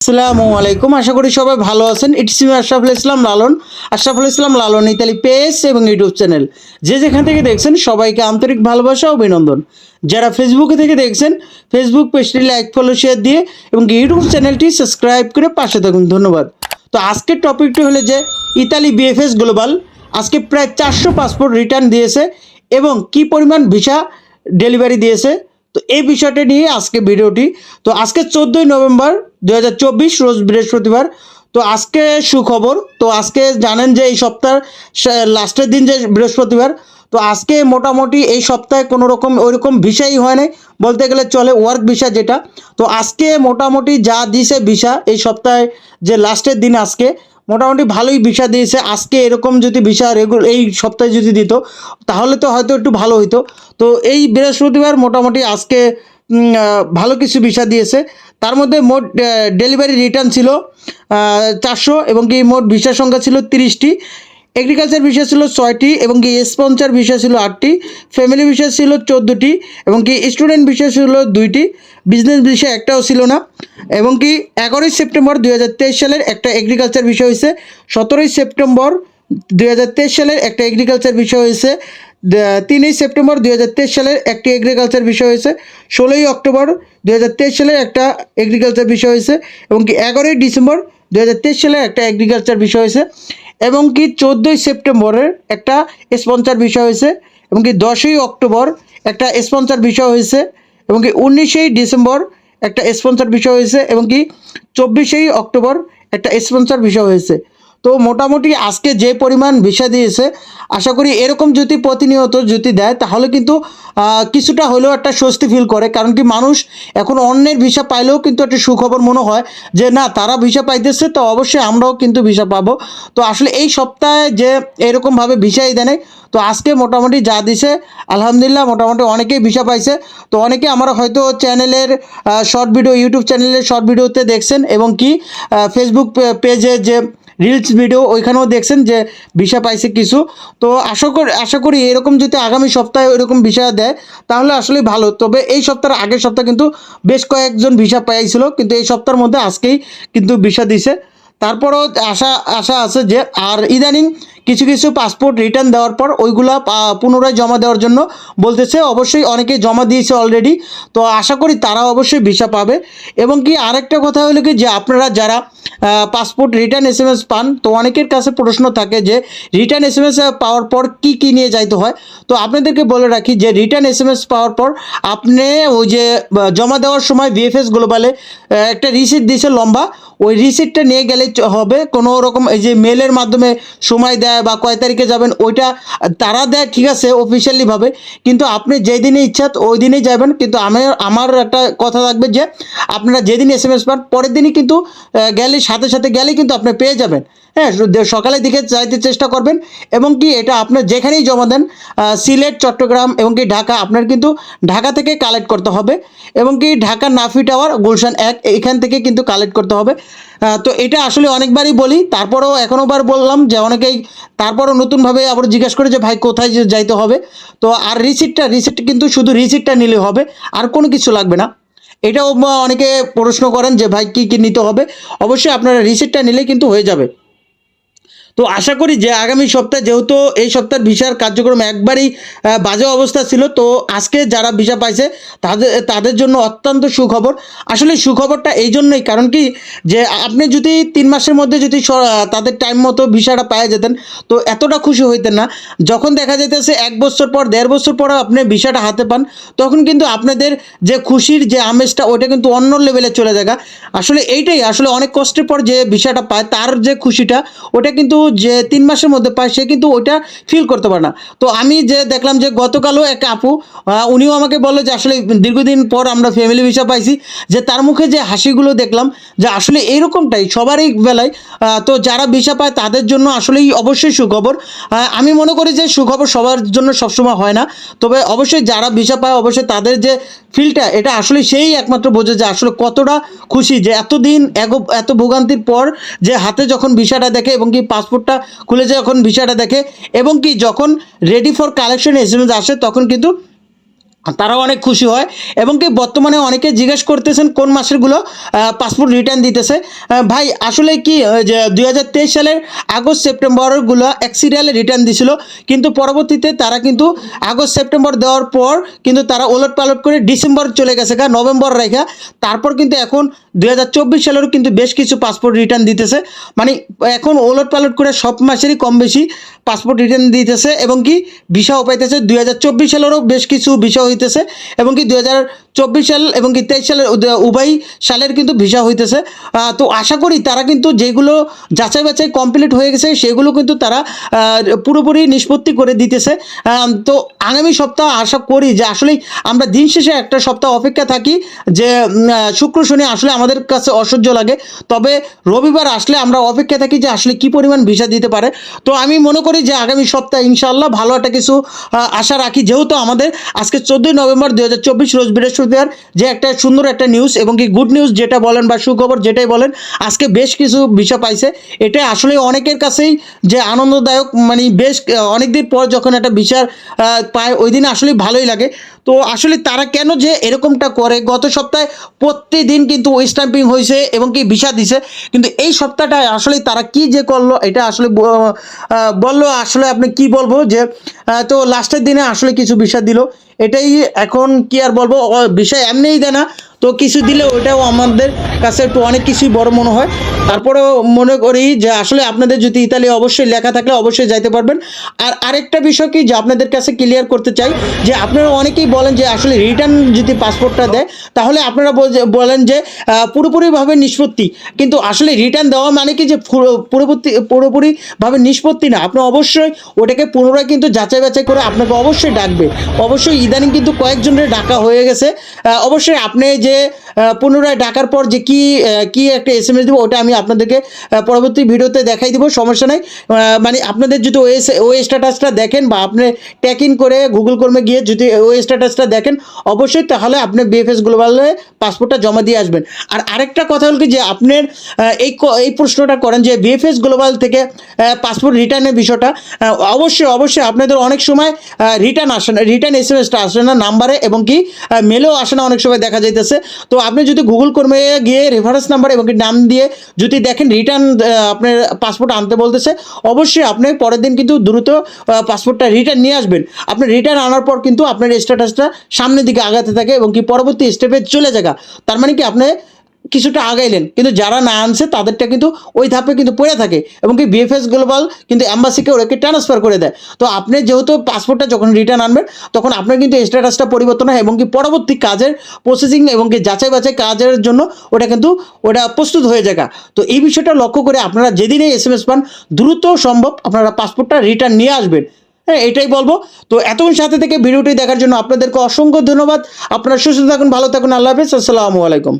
আসসালামু আলাইকুম। আশা করি সবাই ভালো আছেন। It's me Ashraful Islam Lalon. Ashraful Islam Lalon Italy page এবং ইউটিউব চ্যানেল যে যেখান থেকে দেখছেন, সবাইকে আন্তরিক ভালোবাসা অভিনন্দন। যারা ফেসবুকে থেকে দেখছেন ফেসবুক পেজটি লাইক ফলো শেয়ার দিয়ে এবং ইউটিউব চ্যানেলটি সাবস্ক্রাইব করে পাশে থাকুন। ধন্যবাদ। তো আজকের টপিকটি হলো যে ইতালি বিএফএস গ্লোবাল আজকে প্রায় চারশো পাসপোর্ট রিটার্ন দিয়েছে এবং কি পরিমাণ ভিসা ডেলিভারি দিয়েছে। তো এই বিষয়টা নিয়ে আজকে ভিডিওটি, তো আজকে চোদ্দোই নভেম্বর দু হাজার চব্বিশ, রোজ বৃহস্পতিবার, তো আজকে সুখবর, তো আজকে জানেন যে এই সপ্তাহ লাস্টের দিন যে বৃহস্পতিবার, তো আজকে মোটামুটি এই সপ্তাহে কোনো রকম ওইরকম ভিসাই হয় নাই, বলতে গেলে চলে ওয়ার্ক ভিসা যেটা, তো আজকে মোটামুটি যা দিছে ভিসা, এই সপ্তাহে যে লাস্টের দিন আজকে মোটামুটি ভালোই ভিসা দিয়েছে। আজকে এরকম যদি ভিসা রেগুলার এই সপ্তাহে যদি দিত, তাহলে তো হয়তো একটু ভালো হইতো। তো এই বৃহস্পতিবার মোটামুটি আজকে ভালো কিছু ভিসা দিয়েছে। তার মধ্যে মোট ডেলিভারি রিটার্ন ছিল চারশো এবং কি মোট ভিসার সংখ্যা ছিল তিরিশটি। এগ্রিকালচার ভিসা ছিল ছয়টি এবং কি স্পন্সার ভিসা ছিল আটটি ফ্যামিলি ভিসা ছিল চোদ্দোটি এবং কি স্টুডেন্ট ভিসা ছিল দুইটি বিজনেস ভিসা একটাও ছিল না এবং কি এগারোই সেপ্টেম্বর দুই হাজার তেইশ সালের একটা এগ্রিকালচার ভিসা হয়েছে, সতেরোই সেপ্টেম্বর দুই হাজার তেইশ সালের একটা এগ্রিকালচার বিষয় হয়েছে তিনই সেপ্টেম্বর দুই হাজার তেইশ সালের একটি এগ্রিকালচার বিষয় হয়েছে, ষোলোই অক্টোবর দুই হাজার তেইশ সালের একটা এগ্রিকালচার বিষয় হয়েছে এবং কি এগারোই ডিসেম্বর দুই সালের একটা এগ্রিকালচার বিষয় হয়েছে। এবং কি চোদ্দোই সেপ্টেম্বরের একটা স্পন্সার বিষয় হয়েছে, এবং কি দশই অক্টোবর একটা স্পন্সার বিষয় হয়েছে, এবং কি উনিশেই ডিসেম্বর একটা স্পন্সার বিষয় হয়েছে, এবং কি চব্বিশেই অক্টোবর একটা স্পন্সার বিষয় হয়েছে। তো মোটামুটি আজকে যে পরিমাণ ভিসা দিয়েছে, আশা করি এরকম যদি প্রতিনিয়ত যদি দেয়, তাহলে কিন্তু কিছুটা হলেও একটা স্বস্তি ফিল করে। কারণ কি মানুষ এখন অন্যের ভিসা পাইলেও কিন্তু একটা সুখবর মনে হয় যে, না, তারা ভিসা পাইতেছে, তো অবশ্যই আমরাও কিন্তু ভিসা পাবো। তো আসলে এই সপ্তাহে যে এরকমভাবে ভিসাই দেয় তো আজকে মোটামুটি যা দিছে, আলহামদুলিল্লাহ মোটামুটি অনেকেই ভিসা পাইছে। তো অনেকে আমার হয়তো চ্যানেলের শর্ট ভিডিও ইউটিউব চ্যানেলের শর্ট ভিডিওতে দেখছেন এবং কি ফেসবুক পেজে যে রিলস ভিডিও ওইখানেও দেখছেন যে ভিসা পাইছে কিছু। তো আশা করি আশা করি এরকম যদি আগামী সপ্তাহে এরকম ভিসা দেয়, তাহলে আসলে ভালো। তবে এই সপ্তাহের আগের সপ্তাহে কিন্তু বেশ কয়েকজন ভিসা পাইছিল, কিন্তু এই সপ্তাহের মধ্যে আজকেই কিন্তু ভিসা দিছে। তারপরও আশা আশা আছে যে, আর ইদানিং কিছু কিছু পাসপোর্ট রিটার্ন দেওয়ার পর ওইগুলা পুনরায় জমা দেওয়ার জন্য বলতেছে। অবশ্যই অনেকে জমা দিয়েছে অলরেডি তো আশা করি তারা অবশ্যই ভিসা পাবে। এবং কি আরেকটা কথা হলো কি যে, আপনারা যারা passport return S M S পান, তো অনেকের কাছে প্রশ্ন থাকে যে রিটার্ন এস এম এস পাওয়ার পর কি কি নিয়ে যাইতে হয়? তো আপনাদেরকে বলে রাখি যে রিটার্ন এস এম এস পাওয়ার পর আপনি ওই যে জমা দেওয়ার সময় বিএফএস গ্লোবালে একটা রিসিট দিয়েছে লম্বা। ওই রিসিটটা নিয়ে গেলে হবে, কোনো রকম এই যে মেলের মাধ্যমে সময় দেয় বা কয় তারিখে যাবেন, ওইটা তারা দেয়, ঠিক আছে অফিসিয়ালিভাবে কিন্তু আপনি যেই দিনে ইচ্ছা ওই দিনেই যাবেন। কিন্তু আমি, আমার একটা কথা থাকবে যে, আপনারা যেদিন এস এম এস পান, পরের দিনই কিন্তু গেলে, সাথে সাথে গেলেই কিন্তু আপনি পেয়ে যাবেন। হ্যাঁ সকালের দিকে যাইতে চেষ্টা করবেন। এবং কি এটা আপনার যেখানেই জমা দেন সিলেট, চট্টগ্রাম এবং কি ঢাকা, আপনার কিন্তু ঢাকা থেকে কালেক্ট করতে হবে। এবং কি ঢাকা নাফি টাওয়ার গুলশান এক এখান থেকে কিন্তু কালেক্ট করতে হবে। তো এটা আসলে অনেকবারই বলি, তারপরেও এখনোবার বললাম যে অনেকেই তারপরও নতুনভাবে আবার জিজ্ঞেস করে যে ভাই কোথায় যাইতে হবে। তো আর রিসিপ্টটা রিসিপ্ট কিন্তু শুধু রিসিপ্টটা নিলে হবে, আর কোনো কিছু লাগবে না। এটাও অনেকে প্রশ্ন করেন যে ভাই কী কী নিতে হবে। অবশ্যই আপনারা রিসিপ্টটা নিলে কিন্তু হয়ে যাবে। তো আশা করি যে আগামী সপ্তাহে যেহেতু এই সপ্তাহের ভিসার কার্যক্রম একবারই বাজে অবস্থা ছিল, তো আজকে যারা ভিসা পাইছে, তাদের তাদের জন্য অত্যন্ত সুখবর। আসলে সুখবরটা এই জন্যই, কারণ কি যে আপনি যদি তিন মাসের মধ্যে যদি তাদের টাইম মতো ভিসাটা পাওয়া যেতেন, তো এতটা খুশি হইতেন না। যখন দেখা যাইতেছে এক বছর পর, দেড় বছর পরে আপনি ভিসাটা হাতে পান, তখন কিন্তু আপনাদের যে খুশির যে আমেজটা ওটা কিন্তু অন্য লেভেলে চলে যায় আসলে এইটাই, আসলে অনেক কষ্টের পর যে ভিসাটা পায়, তার যে খুশিটা ওটা কিন্তু যে তিন মাসের মধ্যে পায়, সে কিন্তু ওইটা ফিল করতে পারে না। তো আমি যে দেখলাম যে গতকালও এক আপু উনিও আমাকে বলল যে আসলে দীর্ঘদিন পর আমরা ফ্যামিলি ভিসা পাইছি, যে তার মুখে যে হাসিগুলো দেখলাম, যে আসলে এইরকমটাই সবারই বেলায় তো যারা ভিসা পায় তাদের জন্য আসলেই অবশ্যই সুখবর। আমি মনে করি যে সুখবর সবার জন্য সবসময় হয় না, তবে অবশ্যই যারা ভিসা পায় অবশ্যই তাদের যে ফিলটা এটা আসলে সেই একমাত্র বোঝে যে আসলে কতটা খুশি, যে এতদিন এত ভোগান্তির পর যে হাতে যখন ভিসাটা দেখে এবং কি পাসপোর্টটা খুলে যখন ভিসাটা দেখে। এবং কি যখন রেডি ফর কালেকশন এস আসে, তখন কিন্তু তারাও অনেক খুশি হয়। এবং কি বর্তমানে অনেকে জিজ্ঞেস করতেছেন কোন মাসেরগুলো পাসপোর্ট রিটার্ন দিতেছে। ভাই, আসলে কি যে দুই হাজার তেইশ সালের আগস্ট সেপ্টেম্বরগুলো এক রিটার্ন দিছিল। কিন্তু পরবর্তীতে তারা কিন্তু আগস্ট সেপ্টেম্বর দেওয়ার পর কিন্তু তারা ওলট পালট করে ডিসেম্বর চলে গেছে গা, নভেম্বর রেখা। তারপর কিন্তু এখন দুই হাজার চব্বিশ সালেরও কিন্তু বেশ কিছু পাসপোর্ট রিটার্ন দিতেছে। মানে এখন ওলট পালট করে সব মাসেরই কম বেশি পাসপোর্ট রিটার্ন দিতেছে। এবং কি ভিসাও পাইতেছে। দুই হাজার চব্বিশ সালেরও বেশ কিছু ভিসা হইতেছে এবং কি দু হাজার চব্বিশ সাল এবং কি তেইশ সালের উভয় সালের কিন্তু ভিসা হইতেছে। তো আশা করি তারা কিন্তু যেগুলো যাচাই বাছাই কমপ্লিট হয়ে গেছে, সেগুলো কিন্তু তারা পুরোপুরি নিষ্পত্তি করে দিতেছে। তো আগামী সপ্তাহ আশা করি যে আসলেই আমরা দিন শেষে একটা সপ্তাহ অপেক্ষা থাকি যে শুক্র শনি আসলে আমাদের কাছে অসহ্য লাগে। তবে রবিবার আসলে আমরা অপেক্ষা থাকি যে আসলে কি পরিমাণ ভিসা দিতে পারে। তো আমি মনে করি যে আগামী সপ্তাহে ইনশাল্লাহ ভালো একটা কিছু আশা রাখি। যেহেতু আমাদের আজকে চোদ্দোই নভেম্বর দু হাজার চব্বিশ বৃহস্পতিবার যে একটা সুন্দর একটা নিউজ এবং কি গুড নিউজ যেটা বলেন বা সুখবর যেটাই বলেন, আজকে বেশ কিছু বিষয় পাইছে। এটা আসলে অনেকের কাছেই যে আনন্দদায়ক মানে বেশ অনেক দিন পর যখন একটা বিচার পায়, ওই দিন আসলে ভালোই লাগে। তো আসলে তারা কেন যে এরকমটা করে? গত সপ্তাহে প্রতিদিন কিন্তু স্ট্যাম্পিং হয়েছে এবং কি ভিসা দিছে। কিন্তু এই সপ্তাহটায় আসলে তারা কি যে করল, এটা আসলে বলল, আসলে আপনি কি বলব যে তো লাস্টের দিনে আসলে কিছু ভিসা দিল। এটাই এখন কি আর বলব বিষয় এমনিই দেয় না। তো কিছু দিলে ওইটাও আমাদের কাছে একটু অনেক কিছুই বড় মনে হয়। তারপরেও মনে করি যে আসলে আপনাদের যদি ইতালি অবশ্যই লেখা থাকলে অবশ্যই যাইতে পারবেন। আর আরেকটা বিষয় কি যে আপনাদের কাছে ক্লিয়ার করতে চাই যে আপনারা অনেকেই বলেন যে আসলে রিটার্ন যদি পাসপোর্টটা দেয়, তাহলে আপনারা বল- বলেন যে পুরোপুরিভাবে নিষ্পত্তি। কিন্তু আসলে রিটার্ন দেওয়া মানে কি যে পুরো- পুরোপুরি পুরোপুরিভাবে নিষ্পত্তি না। আপনি অবশ্যই ওটাকে পুনরায় কিন্তু যাচাই বাছাই করে আপনাকে অবশ্যই ডাকবে। অবশ্যই ইদানিং কিন্তু কয়েকজনের ডাকা হয়ে গেছে। অবশ্যই আপনি যে আহ, পুনরায় ডাকার পর যে কি কি একটা এস এম এস দেবো ওটা আমি আপনাদেরকে পরবর্তী ভিডিওতে দেখাই দেবো সমস্যা নেই। মানে আপনাদের যদি ওই ওই স্ট্যাটাসটা দেখেন বা আপনি ট্যাক ইন করে গুগল কর্মে গিয়ে যদি ওই স্ট্যাটাসটা দেখেন অবশ্যই তাহলে আপনি বিএফএস গ্লোবালে পাসপোর্টটা জমা দিয়ে আসবেন। আর আরেকটা কথা হল কি যে আপনার এই এই প্রশ্নটা করেন যে বিএফএস গ্লোবাল থেকে পাসপোর্ট রিটার্নের বিষয়টা অবশ্যই অবশ্যই আপনাদের অনেক সময় রিটার্ন আসে না রিটার্ন এস এম এসটা আসে না নাম্বারে এবং কি মেলেও আসে না অনেক সময় দেখা যাইতেছে। তো আপনি যদি গুগল কর্মে গিয়ে রেফারেন্স নাম্বার এবং নাম দিয়ে যদি দেখেন রিটার্ন আপনার পাসপোর্ট আনতে বলতেছে, অবশ্যই আপনি পরের দিন কিন্তু দ্রুত পাসপোর্টটা রিটার্ন নিয়ে আসবেন। আপনি রিটার্ন আনার পর কিন্তু আপনার স্ট্যাটাসটা সামনের দিকে আগাতে থাকে এবং কি পরবর্তী স্টেপে চলে যাগা তার মানে কি আপনি কিছুটা আগাইলেন। কিন্তু যারা না আনছে, তাদেরটা কিন্তু ওই ধাপে কিন্তু পড়ে থাকে এবং কি বিএফএস গ্লোবাল কিন্তু অ্যাম্বাসিকে ওটাকে ট্রান্সফার করে দেয়। তো আপনি যেহেতু পাসপোর্টটা যখন রিটার্ন আনবেন, তখন আপনার কিন্তু স্ট্যাটাসটা পরিবর্তন হয় এবং কি পরবর্তী কাজের প্রসেসিং এবং কি যাচাই বাছাই কাজের জন্য ওটা কিন্তু ওটা প্রস্তুত হয়ে যায় তো এই বিষয়টা লক্ষ্য করে আপনারা যেদিনে এস এম এস পান, দ্রুত সম্ভব আপনারা পাসপোর্টটা রিটার্ন নিয়ে আসবেন। হ্যাঁ এটাই বলব। তো এতক্ষণ সাথে থেকে ভিডিওটি দেখার জন্য আপনাদেরকে অসংখ্য ধন্যবাদ। আপনারা সুস্থ থাকুন, ভালো থাকুন, আল্লাহ হাফিজ। আসসালামু আলাইকুম।